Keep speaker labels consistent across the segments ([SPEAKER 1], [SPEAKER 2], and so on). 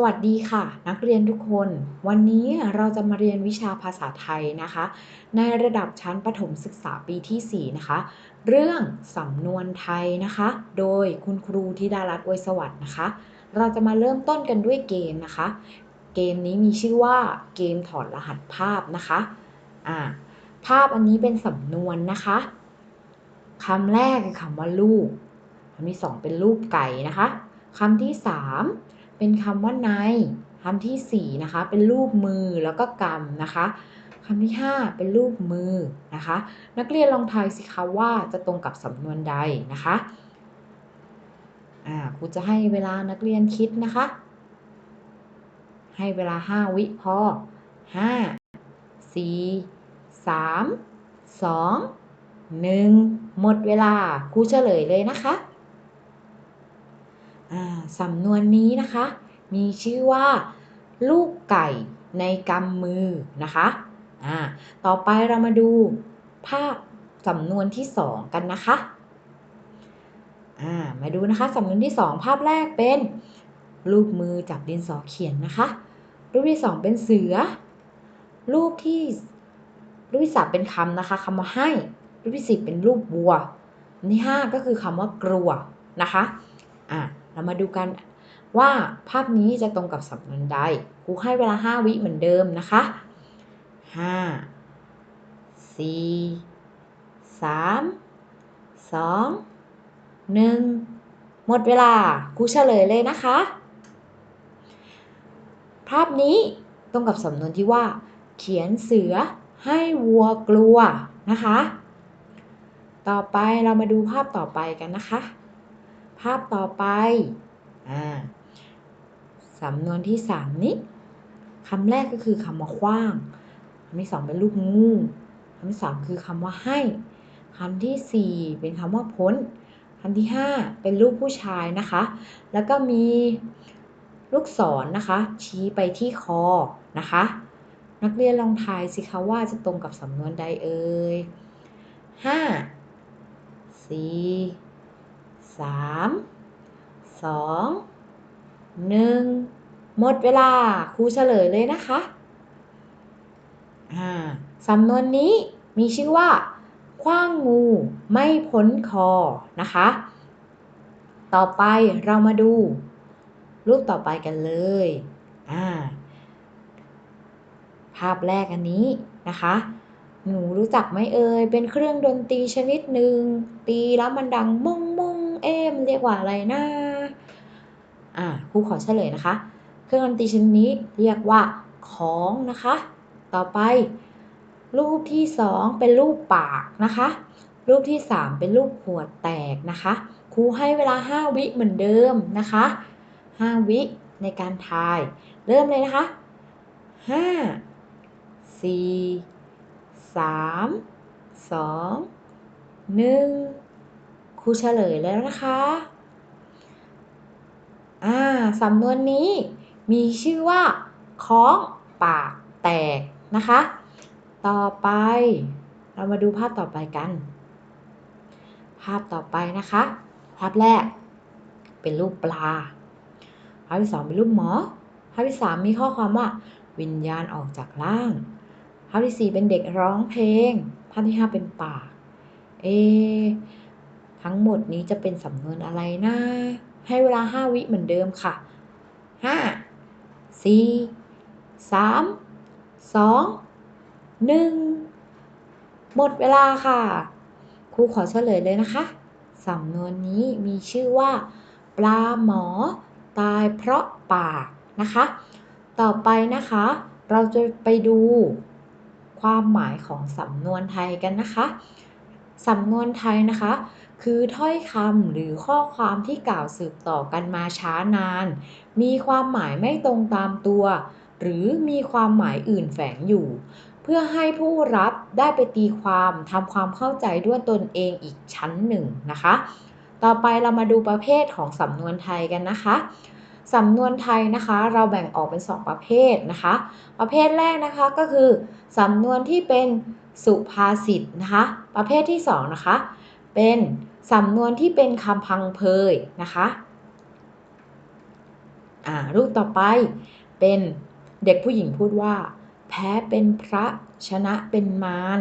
[SPEAKER 1] สวัสดีค่ะ นักเรียนทุกคน วันนี้เราจะมาเรียนวิชาภาษาไทยนะคะ ในระดับชั้นประถมศึกษาปีที่ 4 นะคะ เรื่องสำนวนไทยนะคะ โดยคุณครูธิดารัตน์อวยสวัสดิ์นะคะ เราจะมาเริ่มต้นกันด้วยเกมนะคะ เกมนี้มีชื่อว่าเกมถอดรหัสภาพนะคะอ่าภาพอันนี้เป็นสำนวนนะคะคำแรกคือคำว่าลูกคำที่สองเป็นรูปไก่นะคะคำที่สาม เป็นคำว่าในคำที่สี่นะคะ เป็นรูปมือแล้วก็กำนะคะคำที่ห้าเป็นรูปมือนะคะ นักเรียนลองทายสิคะว่าจะตรงกับสำนวนใดนะคะอ่าครูจะให้เวลานักเรียนคิดนะคะ ให้เวลา 5 วิพอ 5 4 3 2 1 หมดเวลาครูเฉลยเลยนะคะ สำนวนนี้นะคะ มีชื่อว่า ลูกไก่ในกำมือนะคะต่อไปเรามาดูภาพสำนวนที่2กันนะคะมาดูนะคะสำนวนที่2ภาพแรกเป็นรูปมือจับดินสอเขียนนะคะ รูปที่2เป็นเสือ รูปที่รูปที่สามเป็นคำนะคะคำว่าให้ รูปที่สี่เป็นรูปวัวนที่ห้าก็คือคำว่ากลัวนะคะอะ เรามาดูกันว่าภาพนี้จะตรงกับสำนวนใดครูให้เวลาห้าวิเหมือนเดิมนะคะห้าสี่สามสองหนึ่งหมดเวลาครูเฉลยเลยนะคะ ภาพนี้ตรงกับสำนวนที่ว่า เขียนเสือให้วัวกลัวนะคะ ต่อไปเรามาดูภาพต่อไปกันนะคะ ภาพต่อไปอ่าสำนวนที่สามนี้คำแรกก็คือคำว่าคว้างคำที่สองเป็นรูปงูคำที่สามคือคำว่าให้คำที่สี่เป็นคำว่าพ้นคำที่ห้าเป็นรูปผู้ชายนะคะ แล้วก็มีลูกศรนนะคะ ชี้ไปที่คอนะคะ นักเรียนลองทายสิคะว่าจะตรงกับสำนวนใดเอ่ยห้าสี่ สามสองหนึ่งหมดเวลาครูเฉลยเลยนะคะอ่าสำนวนนี้มีชื่อว่าคว้างงูไม่พ้นคอนะคะ ต่อไปเรามาดู รูปต่อไปกันเลยอ่าภาพแรกอันนี้นะคะ หนูรู้จักไหมเอ่ย เป็นเครื่องดนตรีชนิดหนึ่ง ตีแล้วมันดังม่งม่ง เอ็มเรียกว่าอะไรนะอ่าครูขอเฉลยนะคะ เครื่องดนตรีชนิดนี้เรียกว่าของนะคะ ต่อไป รูปที่สองเป็นรูปปากนะคะ รูปที่สามเป็นรูปขวแตกนะคะครูให้เวลา 5 วิเหมือนเดิมนะคะ 5 วิในการทาย เริ่มเลยนะคะ 5 4 3 2 1 ครูเฉลยแล้วนะคะ อ่าสำนวนนี้มีชื่อว่าค้องปากแตกนะคะ ต่อไป เรามาดูภาพต่อไปกัน ภาพต่อไปนะคะ ภาพแรก เป็นรูปปลา ภาพที่สองเป็นรูปหมอ ภาพที่สามมีข้อความว่า วิญญาณออกจากร่าง ภาพที่สี่เป็นเด็กร้องเพลง ภาพที่ห้าเป็นป่าเอ ทั้งหมดนี้จะเป็นสำนวนอะไรนะ ให้เวลาห้าวิเหมือนเดิมค่ะห้าสี่สามสองหนึ่งหมดเวลาค่ะ ครูขอเฉลยเลยนะคะ สำนวนนี้มีชื่อว่า ปลาหมอตายเพราะปากนะคะ ต่อไปนะคะ เราจะไปดูความหมายของสำนวนไทยกันนะคะ สำนวนไทยนะคะ คือถ้อยคำหรือข้อความที่กล่าวสืบต่อกันมาช้านาน มีความหมายไม่ตรงตามตัว หรือมีความหมายอื่นแฝงอยู่ เพื่อให้ผู้รับได้ไปตีความทำความเข้าใจด้วยตนเองอีกชั้นหนึ่งนะคะ ต่อไปเรามาดูประเภทของสำนวนไทยกันนะคะสำนวนไทยนะคะ เราแบ่งออกเป็น 2 ประเภทนะคะ ประเภทแรกนะคะก็คือสำนวนที่เป็น สุภาษิตนะคะ ประเภทที่2นะคะ เป็นสำนวนที่เป็นคำพังเพยนะคะอ่ารูปต่อไปเป็นเด็กผู้หญิงพูดว่า แพ้เป็นพระชนะเป็นมาร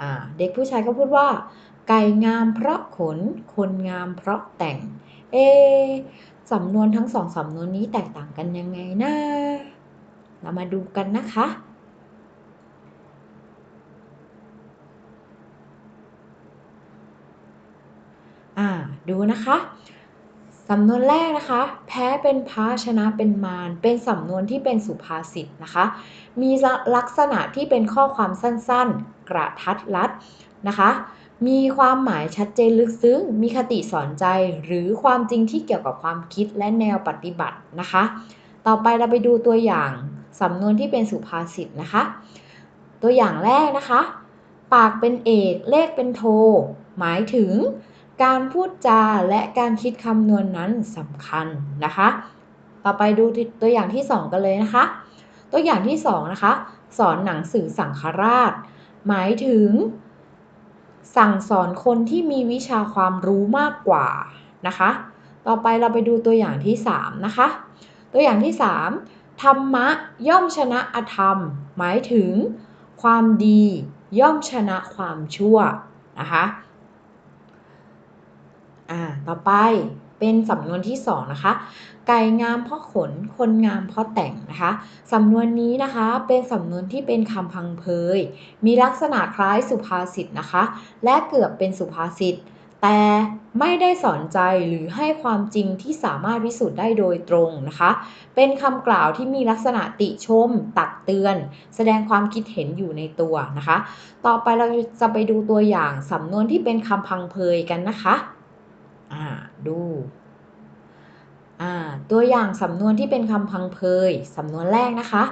[SPEAKER 1] อ่าเด็กผู้ชายก็พูดว่า ไก่งามเพราะขน คนงามเพราะแต่ง เอสำนวนทั้งสองสำนวนนี้แตกต่างกันยังไงนะเรามาดูกันนะคะ อ่า ดูนะคะสำนวนแรกนะคะ แพ้เป็นพระชนะเป็นมารเป็นสำนวนที่เป็นสุภาษิตนะคะ มีลักษณะที่เป็นข้อความสั้นๆ กระทัดรัดนะคะ มีความหมายชัดเจนลึกซึ้ง มีคติสอนใจหรือความจริงที่เกี่ยวกับความคิดและแนวปฏิบัตินะคะ ต่อไปเราไปดูตัวอย่างสำนวนที่เป็นสุภาษิตนะคะ ตัวอย่างแรกนะคะ ปากเป็นเอกเลขเป็นโท หมายถึง การพูดจาและการคิดคำนวณนนั้นสำคัญนะคะ ต่อไปดูตัวอย่างที่ 2 กันเลยนะคะ ตัวอย่างที่ 2 นะคะ สอนหนังสือสังฆราช หมายถึง สั่งสอนคนที่มีวิชาความรู้มากกว่านะคะ ต่อไปเราไปดูตัวอย่างที่ 3 นะคะ ตัวอย่างที่ 3 ธรรมะย่อมชนะอธรรม หมายถึง ความดีย่อมชนะความชั่วนะคะ ต่อไปเป็นสำนวนที่2นะคะ ไก่งามเพราะขน คนงามเพราะแต่งนะคะ สำนวนนี้นะคะเป็นสำนวนที่เป็นคำพังเพย มีลักษณะคล้ายสุภาษิตนะคะ และเกือบเป็นสุภาษิต แต่ไม่ได้สอนใจหรือให้ความจริงที่สามารถพิสูจน์ได้โดยตรงนะคะ เป็นคำกล่าวที่มีลักษณะติชม ตักเตือน แสดงความคิดเห็นอยู่ในตัวนะคะ ต่อไปเราจะไปดูตัวอย่างสำนวนที่เป็นคำพังเพยกันนะคะ อ่าดู อ่า ตัวอย่างสำนวนที่เป็นคำพังเพยสำนวนแรกนะคะ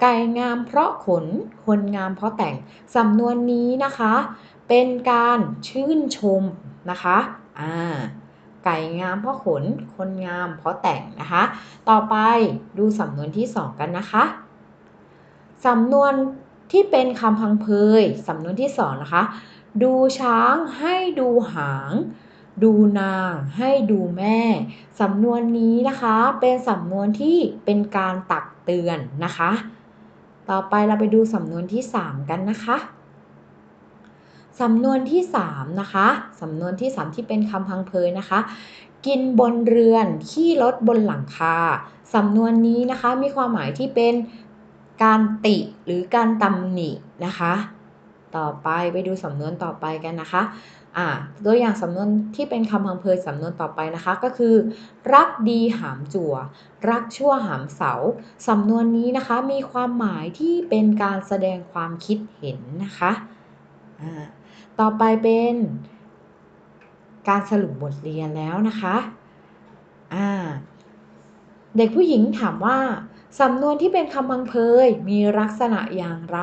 [SPEAKER 1] ไก่งามเพราะขน คนงามเพราะแต่ง สำนวนนี้นะคะ เป็นการชื่นชมนะคะ อ่า ไก่งามเพราะขน คนงามเพราะแต่งนะคะ ต่อไปดูสำนวนที่2กันนะคะ สำนวนที่เป็นคำพังเพยสำนวนที่2นะคะ ดูช้างให้ดูหาง ดูนางให้ดูแม่ สำนวนนี้นะคะเป็นสำนวนที่เป็นการตักเตือนนะคะ ต่อไปเราไปดูสำนวนที่ 3 กันนะคะสำนวนที่ 3 นะคะ สำนวนที่ 3 ที่เป็นคำพังเพยนะคะ กินบนเรือน ขี้รถบนหลังคา สำนวนนี้นะคะมีความหมายที่เป็นการติหรือการตำหนินะคะ ต่อไปไปดูสำนวนต่อไปกันนะคะอ่าตัวอย่างสำนวนที่เป็นคำพังเพยสำนวนต่อไปนะคะก็คือ รักดีหามจั่ว รักชั่วหามเสาสำนวนนี้นะคะมีความหมายที่เป็นการแสดงความคิดเห็นนะคะอ่าต่อไปเป็นการสรุปบทเรียนแล้วนะคะอ่าเด็กผู้หญิงถามว่าสำนวนที่เป็นคำพังเพยมีลักษณะอย่างไร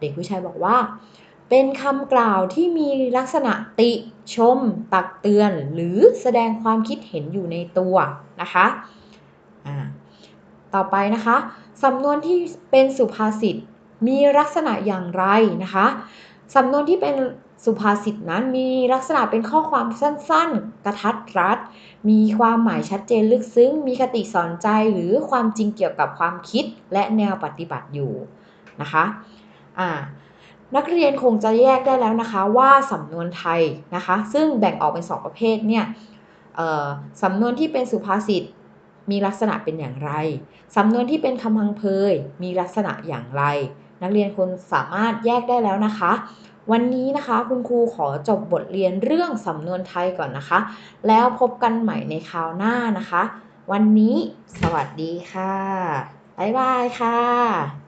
[SPEAKER 1] เด็กผู้ชายบอกว่า เป็นคำกล่าวที่มีลักษณะติชม ตักเตือน หรือแสดงความคิดเห็นอยู่ในตัวนะคะต่อไปนะคะสำนวนที่เป็นสุภาษิตมีลักษณะอย่างไรนะคะสำนวนที่เป็นสุภาษิตนั้นมีลักษณะเป็นข้อความสั้นๆ กระทัดรัด มีความหมายชัดเจนลึกซึ้ง มีคติสอนใจหรือความจริงเกี่ยวกับความคิดและแนวปฏิบัติอยู่นะคะ อ่านักเรียนคงจะแยกได้แล้วนะคะว่าสำนวนไทยนะคะ ซึ่งแบ่งออกเป็นสองประเภทเนี่ยสำนวนที่เป็นสุภาษิตมีลักษณะเป็นอย่างไร สำนวนที่เป็นคำพังเพยมีลักษณะอย่างไร นักเรียนคงสามารถแยกได้แล้วนะคะ วันนี้นะคะคุณครูขอจบบทเรียนเรื่องสำนวนไทยก่อนนะคะ แล้วพบกันใหม่ในคราวหน้านะคะ วันนี้สวัสดีค่ะ บ๊ายบายค่ะ